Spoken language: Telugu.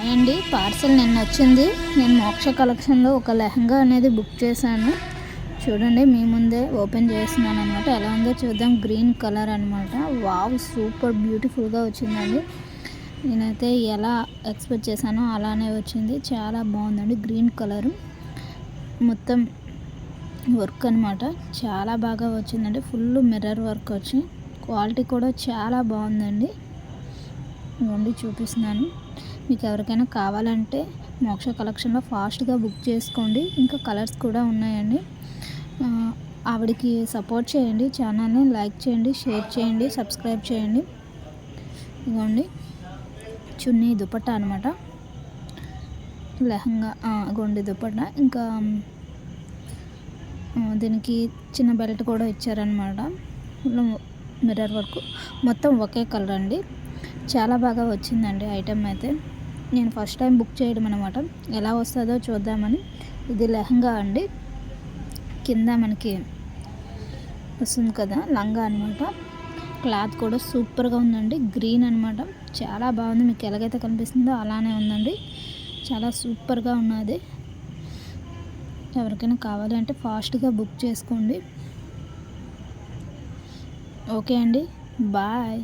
హాయ్ అండి పార్సల్ నిన్న వచ్చింది. నేను మోక్ష కలెక్షన్లో ఒక లెహంగా అనేది బుక్ చేశాను. చూడండి మీ ముందే ఓపెన్ చేస్తున్నాను అనమాట ఎలా ఉందో చూద్దాం. గ్రీన్ కలర్ అనమాట వావ్ సూపర్ బ్యూటిఫుల్గా వచ్చిందండి. నేనైతే ఎలా ఎక్స్పెక్ట్ చేశానో అలానే వచ్చింది. చాలా బాగుందండి గ్రీన్ కలర్. మొత్తం వర్క్ అనమాట చాలా బాగా వచ్చిందండి. ఫుల్ మిర్రర్ వర్క్ వచ్చి క్వాలిటీ కూడా చాలా బాగుందండి. ఇవ్వండి చూపిస్తున్నాను. మీకు ఎవరికైనా కావాలంటే మోక్ష కలెక్షన్లో ఫాస్ట్గా బుక్ చేసుకోండి. ఇంకా కలర్స్ కూడా ఉన్నాయండి. ఆవిడకి సపోర్ట్ చేయండి. ఛానల్ని లైక్ చేయండి షేర్ చేయండి సబ్స్క్రైబ్ చేయండి. ఇవ్వండి చున్నీ దుపట్టా అనమాట లెహంగా గొండి ఇగోండి దుపట్టా. ఇంకా దీనికి చిన్న బెల్ట్ కూడా ఇచ్చారనమాట మిర్రర్ వర్క్. మొత్తం ఒకే కలర్ అండి. చాలా బాగా వచ్చిందండి ఐటెం అయితే. నేను ఫస్ట్ టైం బుక్ చేయడం అనమాట ఎలా వస్తుందో చూద్దామని. ఇది లెహంగా అండి. కింద మనకి వస్తుంది కదా లంగా అనమాట క్లాత్ కూడా సూపర్గా ఉందండి. గ్రీన్ అనమాట చాలా బాగుంది. మీకు ఎలాగైతే కనిపిస్తుందో అలానే ఉందండి. చాలా సూపర్గా ఉన్నది. ఎవరికైనా కావాలి అంటే ఫాస్ట్గా బుక్ చేసుకోండి. ఓకే అండి. బాయ్.